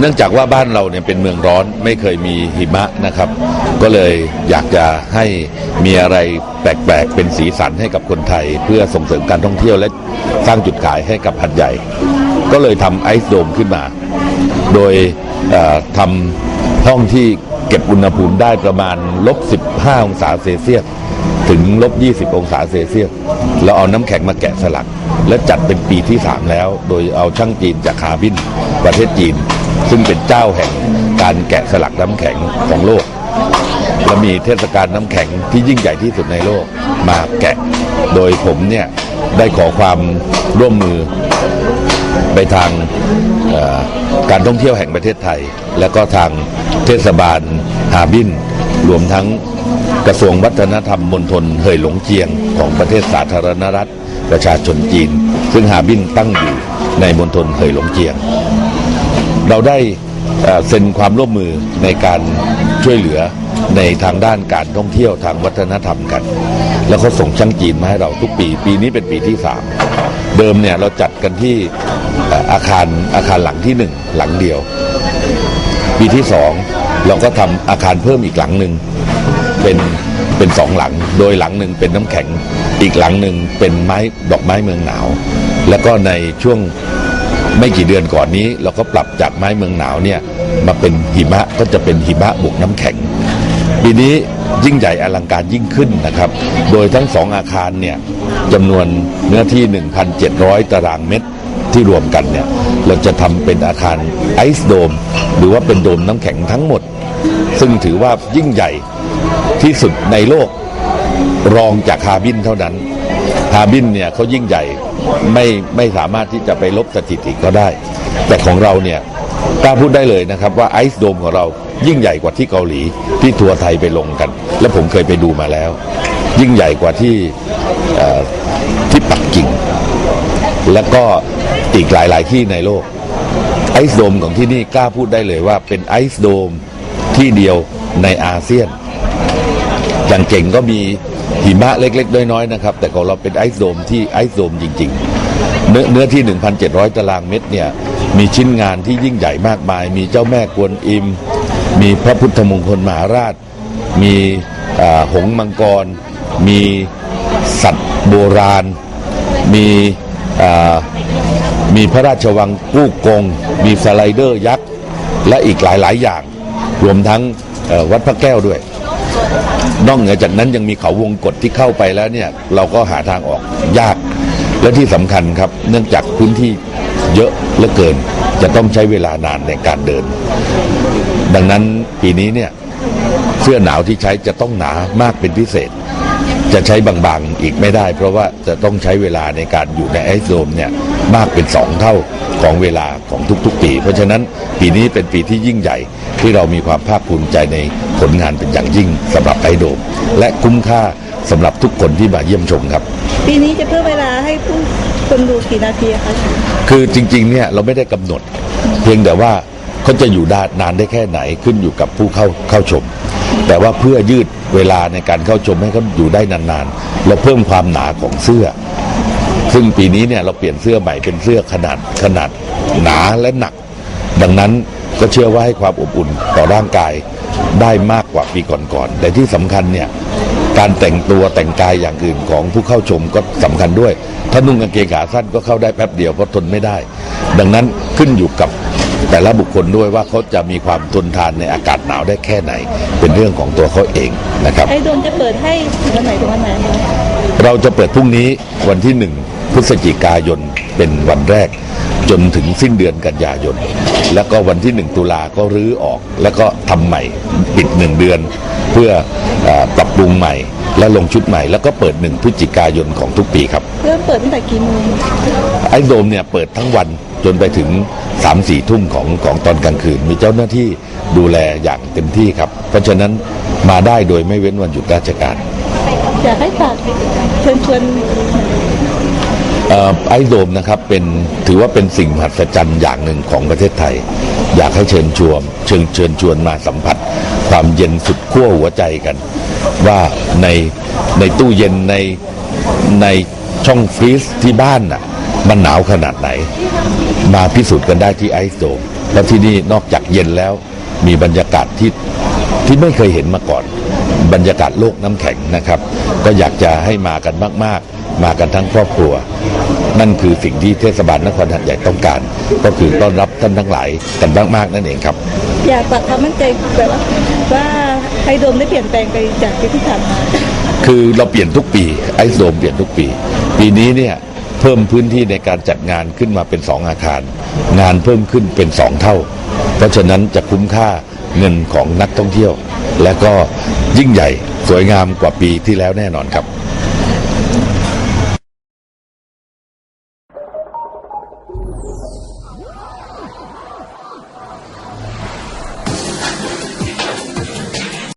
เนื่องจากว่าบ้านเราเนี่ยเป็นเมืองร้อนไม่เคยมีหิมะนะครับ ก็เลยอยากจะให้มีอะไรแปลกๆ เป็นสีสันให้กับคนไทย เพื่อส่งเสริมการท่องเที่ยวและสร้างจุดขายให้กับหัดใหญ่ ก็เลยทำไอซ์โดมขึ้นมา โดยทำห้องที่เก็บอุณหภูมิได้ประมาณลบ 15 องศาเซลเซียสถึงลบ 20 องศาเซลเซียสแล้วเอาน้ำแข็งมาแกะสลัก และจัดเป็นปีที่ 3 แล้ว โดยเอาช่างจีนจากคาบินประเทศจีน ซึ่งเป็นเจ้าแห่งการแกะสลักน้ำแข็งของโลก และมีเทศกาลน้ำแข็งที่ยิ่งใหญ่ที่สุดในโลกมาแกะ โดยผมเนี่ยได้ขอความร่วมมือ ไปทางการท่องเที่ยวแห่งประเทศไทย และก็ทางเทศบาลฮาบินรวมทั้งกระทรวงวัฒนธรรมมณฑลเหยหลงเจียงของประเทศสาธารณรัฐประชาชนจีน ซึ่งฮาบินตั้งอยู่ในมณฑลเหยหลงเจียง เราได้เอ่อเซ็นความร่วมมือในการช่วยเหลือในทางด้านการท่องเที่ยวทางวัฒนธรรมกัน แล้วเขาส่งช่างจีนมาให้เราทุกปี ปีนี้เป็นปีที่สาม เดิมเนี่ยเราจัดกันที่อาคารอาคารหลังที่หนึ่งหลังเดียว ปีที่สองเราก็ทำอาคารเพิ่มอีกหลังหนึ่งเป็นเป็นสองหลัง โดยหลังหนึ่งเป็นน้ำแข็งอีกหลังหนึ่งเป็นไม้ดอกไม้เมืองหนาว แล้วก็ในช่วงไม่กี่เดือนก่อนนี้ เราก็ปรับจากไม้เมืองหนาวเนี่ยมาเป็นหิมะก็จะเป็นหิมะบวกน้ำแข็งปีนี้ ยิ่งใหญ่อลังการยิ่งขึ้นนะครับ โดยทั้งสองอาคารเนี่ยจำนวนเนื้อที่ 1,700 ตารางเมตรที่รวมกันเนี่ยเราจะทำเป็นอาคารไอซ์โดม หรือว่าเป็นโดมน้ำแข็งทั้งหมด ซึ่งถือว่ายิ่งใหญ่ที่สุดในโลกรองจากฮาบินเท่านั้นฮาบินเนี่ยเขายิ่งใหญ่ไม่ไม่สามารถที่จะไปลบสถิติก็ได้ แต่ของเราเนี่ย กล้าพูดได้เลยนะครับว่าไอซ์โดมของเรายิ่งใหญ่กว่าที่เกาหลีที่ทัวร์ไทยไปลงกัน และผมเคยไปดูมาแล้ว ยิ่งใหญ่กว่าที่ที่ปักกิ่ง และก็อีกหลาย ๆ ที่ในโลก ไอซ์โดมของที่นี่กล้าพูดได้เลยว่าเป็นไอซ์โดมที่เดียวในอาเซียน อย่างเก่งก็มีหิมะเล็ก ๆ น้อย ๆ นะครับ แต่ของเราเป็นไอซ์โดมที่ไอซ์โดมจริง ๆ เนื้อเนื้อที่ 1,700 ตารางเมตรเนี่ย มีชิ้นงานที่ยิ่งใหญ่มากมาย มีเจ้าแม่กวนอิม มีพระพุทธมงคลมหาราช มีหงมังกร มีสัตว์โบราณ มีมีพระราชวังกู้กง มีสไลเดอร์ยักษ์ และอีกหลาย ๆ อย่าง รวมทั้งวัดพระแก้วด้วย นอกเหนือจากนั้นยังมีเขาวงกฏที่เข้าไปแล้วเนี่ย เราก็หาทางออกยาก และที่สำคัญครับ เนื่องจากพื้นที่ เยอะเหลือเกิน จะต้องใช้เวลานานในการเดิน ดังนั้นปีนี้เนี่ยเสื้อหนาวที่ใช้จะต้องหนามากเป็นพิเศษ จะใช้บางๆอีกไม่ได้ เพราะว่าจะต้องใช้เวลาในการอยู่ในไอซ์โดมเนี่ยมากเป็นสองเท่าของเวลาของทุกๆปี เพราะฉะนั้นปีนี้เป็นปีที่ยิ่งใหญ่ที่เรามีความภาคภูมิใจในผลงานเป็นอย่างยิ่งสำหรับไอโดมและคุ้มค่าสำหรับทุกคนที่มาเยี่ยมชมครับ ปีนี้จะเพิ่มเวลาให้ผู้ คนดูกี่นาทีอะคะคือจริงๆเนี่ยเราไม่ได้กำหนด เพียงแต่ว่าเขาจะอยู่ได้นานได้แค่ไหนขึ้นอยู่กับผู้เข้าเข้าชม แต่ว่าเพื่อยืดเวลาในการเข้าชมให้เขาอยู่ได้นานๆ เราเพิ่มความหนาของเสื้อ ซึ่งปีนี้เนี่ยเราเปลี่ยนเสื้อใหม่เป็นเสื้อขนาดขนาดหนาและหนัก ดังนั้นก็เชื่อว่าให้ความอบอุ่นต่อร่างกายได้มากกว่าปีก่อนๆแต่ที่สำคัญเนี่ย การแต่งตัวแต่งกายอย่างอื่นของผู้เข้าชมก็สำคัญด้วย ถ้านุ่งกางเกงขาสั้นก็เข้าได้แป๊บเดียวเพราะทนไม่ได้ ดังนั้นขึ้นอยู่กับแต่ละบุคคลด้วยว่าเขาจะมีความทนทานในอากาศหนาวได้แค่ไหน เป็นเรื่องของตัวเขาเองนะครับไอ้โดมจะเปิดให้ถึงวันไหนถึงวันไหนคะเราจะเปิดพรุ่งนี้วันที่หนึ่งพฤศจิกายนเป็นวันแรกจนถึงสิ้นเดือนกันยายน แล้วก็วันที่หนึ่งตุลาก็รื้อออกแล้วก็ทำใหม่ปิดหนึ่งเดือน เพื่อเออปรับปรุงใหม่ และลงชุดใหม่ แล้วก็เปิดหนึ่งพฤศจิกายนของทุกปีครับเริ่มเปิดตั้งแต่กี่โมงไอ้โดมเนี่ยเปิดทั้งวันจนไปถึง3ามสี่ทุ่มของของตอนกลางคืน มีเจ้าหน้าที่ดูแลอย่างเต็มที่ครับ เพราะฉะนั้นมาได้โดยไม่เว้นวันหยุดราชการอยากให้ฝากเชิญชวนเอ่อ ไอโดมนะครับเป็นถือว่าเป็นสิ่งมหัศจรรย์อย่างหนึ่งของประเทศไทย อยากให้เชิญชวนเชิญเชิญชวนมาสัมผัส ความเย็นสุดขั้วหัวใจกัน ว่าในในตู้เย็นในในช่องฟรีซที่บ้านน่ะมันหนาวขนาดไหน มาพิสูจน์กันได้ที่ไอโดมแล้วที่นี่นอกจากเย็นแล้วมีบรรยากาศที่ที่ไม่เคยเห็นมาก่อน บรรยากาศโลกน้ำแข็งนะครับ ก็อยากจะให้มากันมาก ๆ มากันทั้งครอบครัว นั่นคือสิ่งที่เทศบาลนครหัดใหญ่ต้องการ ก็คือต้อนรับท่านทั้งหลายกันมากๆนั่นเองครับ อยากฝากความมั่นใจแบบว่าว่าไฮโดมได้เปลี่ยนแปลงไปจากที่ที่ผ่านมาคือเราเปลี่ยนทุกปีไอซ์โดมเปลี่ยนทุกปี ปีนี้เนี่ยเพิ่มพื้นที่ในการจัดงานขึ้นมาเป็นสองอาคาร งานเพิ่มขึ้นเป็นสองเท่า เพราะฉะนั้นจะคุ้มค่าเงินของนักท่องเที่ยว และก็ยิ่งใหญ่สวยงามกว่าปีที่แล้วแน่นอนครับ